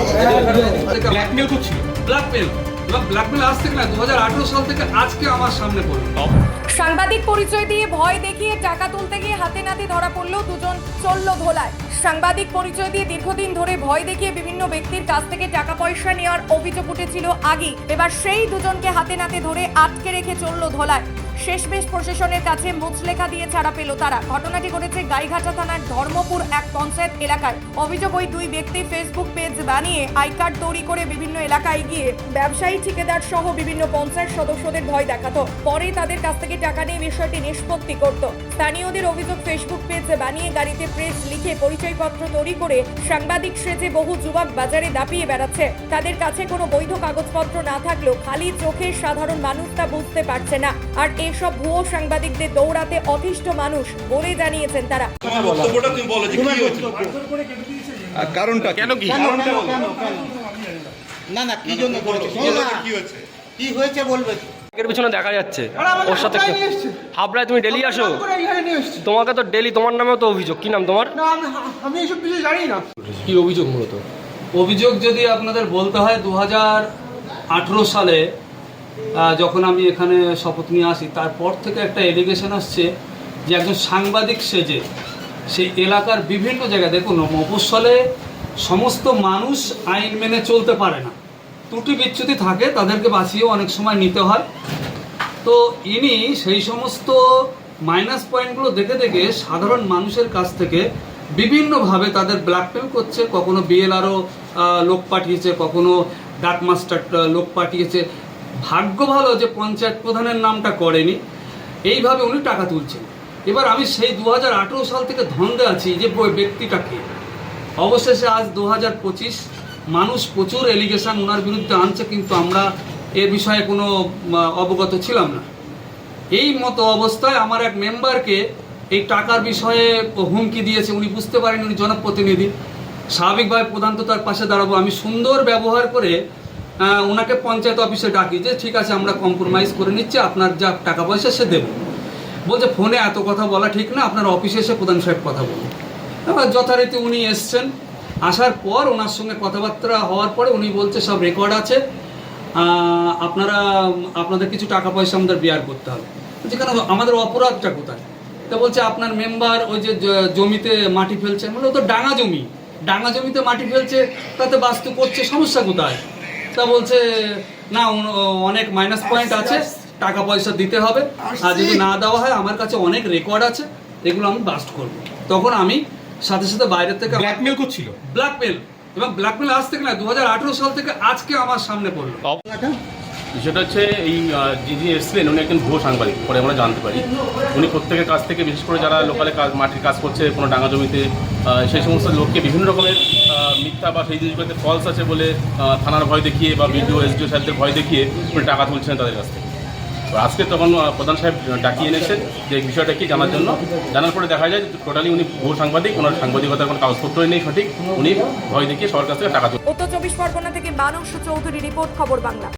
Blackmail করছিল blackmail blackmail আজ থেকে না দু সাল থেকে আজকে আমার সামনে পড়ল সাংবাদিক পরিচয় দিয়ে ভয় দেখিয়ে টাকা তুলতে গিয়ে হাতে নাতে ধরা পড়ল দুজন চলল ধোলায় সাংবাদিক পরিচয় দিয়ে দীর্ঘদিন ধরে ভয় দেখিয়ে বিভিন্ন ব্যক্তির কাছ থেকে টাকা পয়সা নেওয়ার অভিযোগ উঠেছিল আগে এবার সেই দুজনকে হাতে নাতে ধরে আটকে রেখে চলল ধোলায়। শেষমেশ প্রশাসনের কাছে মুচলেখা দিয়ে ছাড়া পেল তারা। ঘটনাটি ঘটেছে গাইঘাটা থানার ধর্মপুর এক পঞ্চায়েত এলাকায়। অভিযোগ, ওই দুই ব্যক্তি ফেসবুক পেজ বানিয়ে আই কার্ড তৈরি করে বিভিন্ন এলাকায় গিয়ে ব্যবসায়ী, ঠিকাদার সহ বিভিন্ন পঞ্চায়েত সদস্যদের ভয় দেখাতো। পরে তাদের কাছ থেকে টাকা নিয়ে বিষয়টি নিষ্পত্তি করত। স্থানীয়দের অভিযোগ ফেসবুক পেজ বানিয়ে গাড়িতে প্রেস লিখে পরিচয়পত্র তৈরি করে সাংবাদিক সেজে বহু যুবক বাজারে দাপিয়ে বেড়াচ্ছে। তাদের কাছে কোনো বৈধ কাগজপত্র না থাকলেও খালি চোখে সাধারণ মানুষ তা বুঝতে পারছে না। আর এসব ভুয়ো সাংবাদিকদের দৌড়াতে অতিষ্ঠ মানুষ বলে জানিয়েছেন তারা। কারণটা কেন কি? না না কি জন্য কি হয়েছে কি হয়েছে? বলবে? এর পিছনে দেখা যাচ্ছে। ওর সাথে হাবড়ায় তুমি ডেলি আসো? তোমাকে তো ডেলি তোমার নামেও তো অভিযোগ। কি নাম তোমার? আমি বিষয়ে জানি না। কি অভিযোগ মূলত? অভিযোগ যদি আপনাদের বলতে হয় দু হাজার আঠারো সালে যখন আমি এখানে শপথ নিয়ে আসি, তারপর থেকে একটা এলিগেশন আসছে যে একজন সাংবাদিক সেজে সেই এলাকার বিভিন্ন জায়গায়, দেখুন, মফস্বলে সমস্ত মানুষ আইন মেনে চলতে পারে না। ত্রুটি বিচ্যুতি থাকে, তাদেরকে বাঁচিয়েও অনেক সময় নিতে হয়। তো ইনি সেই সমস্ত মাইনাস পয়েন্টগুলো দেখে দেখে সাধারণ মানুষের কাছ থেকে বিভিন্নভাবে তাদের ব্ল্যাকমেল করছে। কখনো বিএলআরও লোক পাঠিয়েছে, কখনো ডাক মাস্টার লোক পাঠিয়েছে। ভাগ্য ভালো যে পঞ্চায়েত প্রধানের নামটা করেনি, এইভাবে উনি টাকা তুলছেন। এবার আমি সেই দু হাজার আঠেরো সাল থেকে ধন্দে আছি যে ওই ব্যক্তিটাকে। অবশেষে আজ দু হাজার পঁচিশ মানুষ প্রচুর এলিগেশন ওনার বিরুদ্ধে আনছে, কিন্তু আমরা এ বিষয়ে কোনো অবগত ছিলাম না। এই মতো অবস্থায় আমার এক মেম্বারকে এই টাকার বিষয়ে হুমকি দিয়েছে, উনি বুঝতে পারেন উনি জনপ্রতিনিধি। স্বাভাবিকভাবে প্রধান তো তার পাশে দাঁড়াবো। আমি সুন্দর ব্যবহার করে ওনাকে পঞ্চায়েত অফিসে ডাকি যে, ঠিক আছে, আমরা কম্প্রোমাইজ করে নিচ্ছি, আপনার যা টাকা পয়সা সে দেবে। বলছে, ফোনে এত কথা বলা ঠিক না, আপনার অফিসে এসে প্রধান সাহেব কথা বলুন। এবার যথারীতি উনি এসছেন। আসার পর ওনার সঙ্গে কথাবার্তা হওয়ার পরে উনি বলছে, সব রেকর্ড আছে। আপনারা, আপনাদের কিছু টাকা পয়সা আমাদের বিয়ার করতে হবে। যেখানে আমাদের অপরাধটা কোথায়? তা বলছে, আপনার মেম্বার ওই যে জমিতে মাটি ফেলছে। মানে ও তো ডাঙা জমি। ডাঙা জমিতে মাটি ফেলছে, তাতে বাস্তু করছে, সমস্যা কোথায়? তা বলছে না অনেক মাইনাস পয়েন্ট আছে টাকা পয়সা দিতে হবে। আর যদি না দেওয়া হয় আমার কাছে অনেক রেকর্ড আছে এগুলো আমি বাস্ট করব। তখন আমি সাথে সাথে বাইরে থেকে ব্ল্যাকমেল করছিল? ব্ল্যাকমেল এবং ব্ল্যাকমেল আজ থেকে না দু হাজার আঠারো সাল থেকে আজকে আমার সামনে পড়ল। বিষয়টা হচ্ছে এই যিনি এসছিলেন, উনি একজন ভুয়ো সাংবাদিক, পরে আমরা জানতে পারি। উনি প্রত্যেকের কাছ থেকে, বিশেষ করে যারা লোকালে কাজ মাটির কাজ করছে, কোনো ডাঙা জমিতে সেই সমস্ত লোককে বিভিন্ন রকমের মিথ্যা বা সেই জিনিসগুলোতে ফলস আছে বলে থানার ভয় দেখিয়ে বা বিডিও, এসডিও সাহেবদের ভয় দেখিয়ে উনি টাকা তুলছেন তাদের কাছ থেকে। আজকে তখন প্রধান সাহেব ডাকিয়ে এনেছেন যে বিষয়টা কি জানার জন্য। জানার পরে দেখা যায় টোটালি উনি ভুয়ো সাংবাদিক, ওনার সাংবাদিকতার কোনো কাগজপত্রই নেই সঠিক। উনি ভয় দেখিয়ে সবার কাছ থেকে টাকা। উত্তর চব্বিশ পরগনা থেকে মানস চৌধুরী রিপোর্ট, খবর বাংলা।